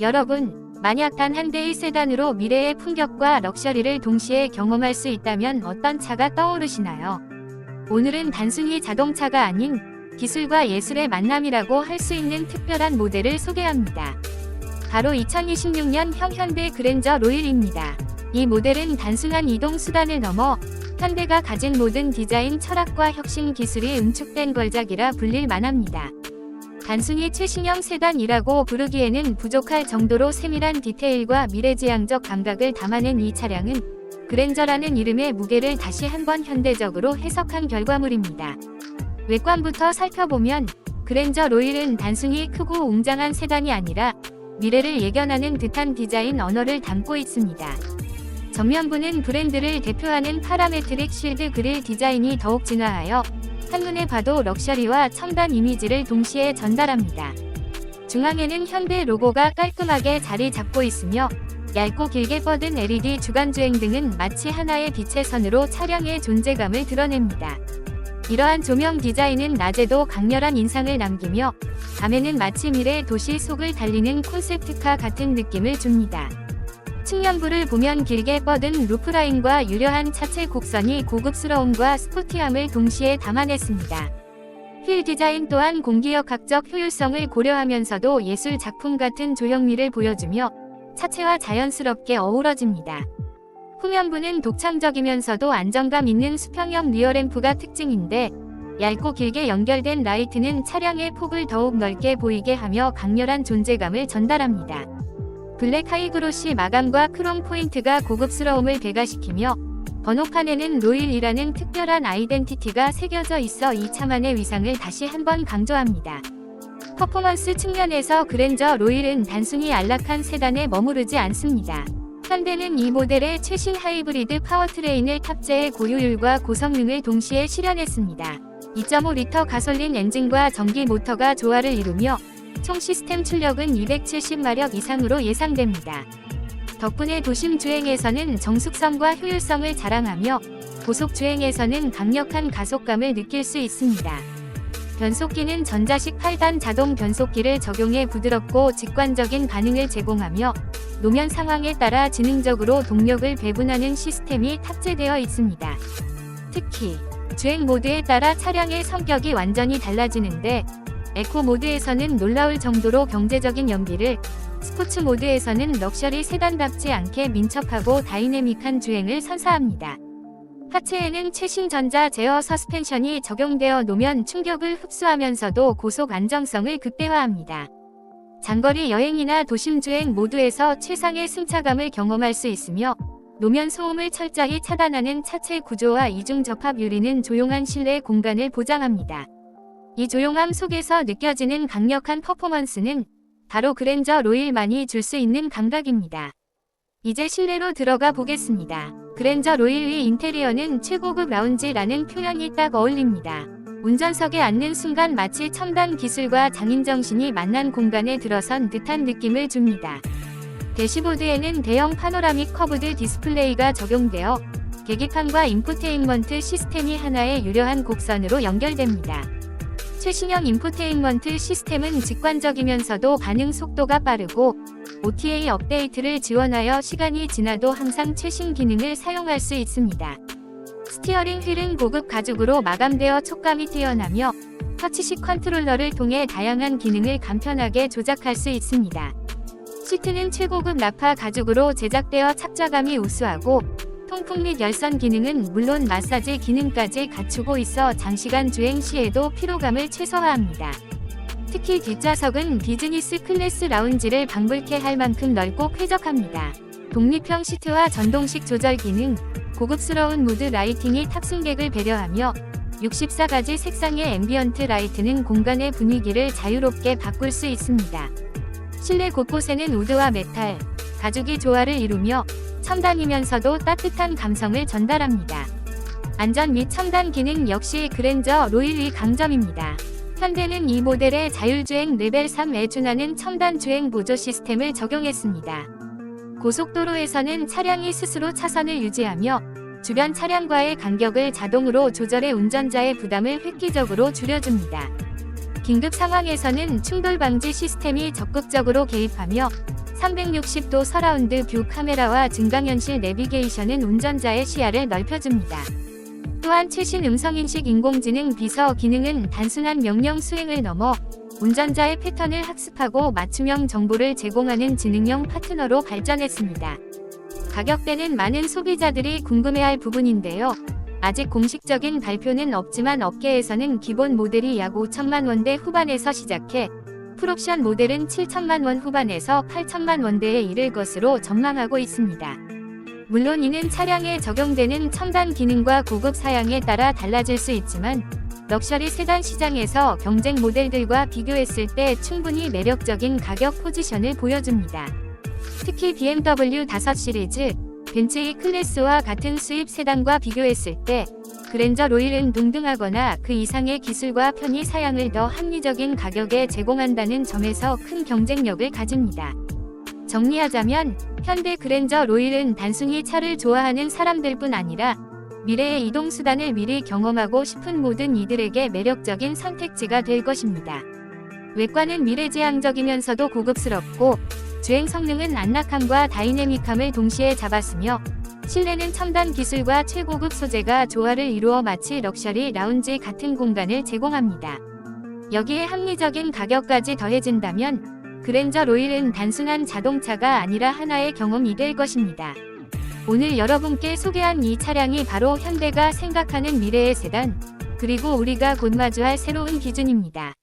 여러분, 만약 단 한 대의 세단으로 미래의 품격과 럭셔리를 동시에 경험할 수 있다면 어떤 차가 떠오르시나요? 오늘은 단순히 자동차가 아닌 기술과 예술의 만남이라고 할 수 있는 특별한 모델을 소개합니다. 바로 2026년 형 현대 그랜저 로일입니다. 이 모델은 단순한 이동 수단을 넘어 현대가 가진 모든 디자인 철학과 혁신 기술이 응축된 걸작이라 불릴 만합니다. 단순히 최신형 세단이라고 부르기에는 부족할 정도로 세밀한 디테일과 미래지향적 감각을 담아낸 이 차량은 그랜저라는 이름의 무게를 다시 한번 현대적으로 해석한 결과물입니다. 외관부터 살펴보면 그랜저 로일은 단순히 크고 웅장한 세단이 아니라 미래를 예견하는 듯한 디자인 언어를 담고 있습니다. 전면부는 브랜드를 대표하는 파라메트릭 쉴드 그릴 디자인이 더욱 진화하여 한눈에 봐도 럭셔리와 첨단 이미지를 동시에 전달합니다. 중앙에는 현대 로고가 깔끔하게 자리 잡고 있으며 얇고 길게 뻗은 LED 주간주행 등은 마치 하나의 빛의 선으로 차량의 존재감을 드러냅니다. 이러한 조명 디자인은 낮에도 강렬한 인상을 남기며 밤에는 마치 미래 도시 속을 달리는 콘셉트카 같은 느낌을 줍니다. 측면부를 보면 길게 뻗은 루프라인과 유려한 차체 곡선이 고급스러움과 스포티함을 동시에 담아냈습니다. 휠 디자인 또한 공기역학적 효율성을 고려하면서도 예술 작품 같은 조형미를 보여주며 차체와 자연스럽게 어우러집니다. 후면부는 독창적이면서도 안정감 있는 수평형 리어램프가 특징인데 얇고 길게 연결된 라이트는 차량의 폭을 더욱 넓게 보이게 하며 강렬한 존재감을 전달합니다. 블랙 하이그로시 마감과 크롬 포인트가 고급스러움을 배가시키며 번호판에는 로일이라는 특별한 아이덴티티가 새겨져 있어 이 차만의 위상을 다시 한번 강조합니다. 퍼포먼스 측면에서 그랜저 로일은 단순히 안락한 세단에 머무르지 않습니다. 현대는 이 모델의 최신 하이브리드 파워트레인을 탑재해 고효율과 고성능을 동시에 실현했습니다. 2.5리터 가솔린 엔진과 전기 모터가 조화를 이루며 총 시스템 출력은 270마력 이상으로 예상됩니다. 덕분에 도심 주행에서는 정숙성과 효율성을 자랑하며 고속 주행에서는 강력한 가속감을 느낄 수 있습니다. 변속기는 전자식 8단 자동 변속기를 적용해 부드럽고 직관적인 반응을 제공하며 노면 상황에 따라 지능적으로 동력을 배분하는 시스템이 탑재되어 있습니다. 특히 주행 모드에 따라 차량의 성격이 완전히 달라지는데 에코 모드에서는 놀라울 정도로 경제적인 연비를, 스포츠 모드에서는 럭셔리 세단답지 않게 민첩하고 다이내믹한 주행을 선사합니다. 하체에는 최신 전자 제어 서스펜션이 적용되어 노면 충격을 흡수하면서도 고속 안정성을 극대화합니다. 장거리 여행이나 도심 주행 모두에서 최상의 승차감을 경험할 수 있으며 노면 소음을 철저히 차단하는 차체 구조와 이중 접합 유리는 조용한 실내 공간을 보장합니다. 이 조용함 속에서 느껴지는 강력한 퍼포먼스는 바로 그랜저 로일만이 줄 수 있는 감각입니다. 이제 실내로 들어가 보겠습니다. 그랜저 로일의 인테리어는 최고급 라운지라는 표현이 딱 어울립니다. 운전석에 앉는 순간 마치 첨단 기술과 장인정신이 만난 공간에 들어선 듯한 느낌을 줍니다. 대시보드에는 대형 파노라믹 커브드 디스플레이가 적용되어 계기판과 인포테인먼트 시스템이 하나의 유려한 곡선으로 연결됩니다. 최신형 인포테인먼트 시스템은 직관적이면서도 반응 속도가 빠르고 OTA 업데이트를 지원하여 시간이 지나도 항상 최신 기능을 사용할 수 있습니다. 스티어링 휠은 고급 가죽으로 마감되어 촉감이 뛰어나며 터치식 컨트롤러를 통해 다양한 기능을 간편하게 조작할 수 있습니다. 시트는 최고급 나파 가죽으로 제작되어 착자감이 우수하고 통풍 및 열선 기능은 물론 마사지 기능까지 갖추고 있어 장시간 주행 시에도 피로감을 최소화합니다. 특히 뒷좌석은 비즈니스 클래스 라운지를 방불케 할 만큼 넓고 쾌적합니다. 독립형 시트와 전동식 조절 기능, 고급스러운 무드 라이팅이 탑승객을 배려하며 64가지 색상의 앰비언트 라이트는 공간의 분위기를 자유롭게 바꿀 수 있습니다. 실내 곳곳에는 우드와 메탈, 가죽이 조화를 이루며 첨단이면서도 따뜻한 감성을 전달합니다. 안전 및 첨단 기능 역시 그랜저 로일의 강점입니다. 현대는 이 모델에 자율주행 레벨 3에 준하는 첨단 주행 보조 시스템을 적용했습니다. 고속도로에서는 차량이 스스로 차선을 유지하며 주변 차량과의 간격을 자동으로 조절해 운전자의 부담을 획기적으로 줄여줍니다. 긴급 상황에서는 충돌 방지 시스템이 적극적으로 개입하며 360도 서라운드 뷰 카메라와 증강현실 내비게이션은 운전자의 시야를 넓혀줍니다. 또한 최신 음성인식 인공지능 비서 기능은 단순한 명령 수행을 넘어 운전자의 패턴을 학습하고 맞춤형 정보를 제공하는 지능형 파트너로 발전했습니다. 가격대는 많은 소비자들이 궁금해할 부분인데요. 아직 공식적인 발표는 없지만 업계에서는 기본 모델이 약 5천만 원대 후반에서 시작해 풀옵션 모델은 7천만 원 후반에서 8천만 원대에 이를 것으로 전망하고 있습니다. 물론 이는 차량에 적용되는 첨단 기능과 고급 사양에 따라 달라질 수 있지만 럭셔리 세단 시장에서 경쟁 모델들과 비교했을 때 충분히 매력적인 가격 포지션을 보여줍니다. 특히 BMW 5 시리즈, 벤츠 E 클래스와 같은 수입 세단과 비교했을 때 그랜저 로일은 동등하거나 그 이상의 기술과 편의 사양을 더 합리적인 가격에 제공한다는 점에서 큰 경쟁력을 가집니다. 정리하자면 현대 그랜저 로일은 단순히 차를 좋아하는 사람들 뿐 아니라 미래의 이동 수단을 미리 경험하고 싶은 모든 이들에게 매력적인 선택지가 될 것입니다. 외관은 미래지향적이면서도 고급스럽고 주행 성능은 안락함과 다이내믹함을 동시에 잡았으며 실내는 첨단 기술과 최고급 소재가 조화를 이루어 마치 럭셔리 라운지 같은 공간을 제공합니다. 여기에 합리적인 가격까지 더해진다면 그랜저 로일은 단순한 자동차가 아니라 하나의 경험이 될 것입니다. 오늘 여러분께 소개한 이 차량이 바로 현대가 생각하는 미래의 세단, 그리고 우리가 곧 마주할 새로운 기준입니다.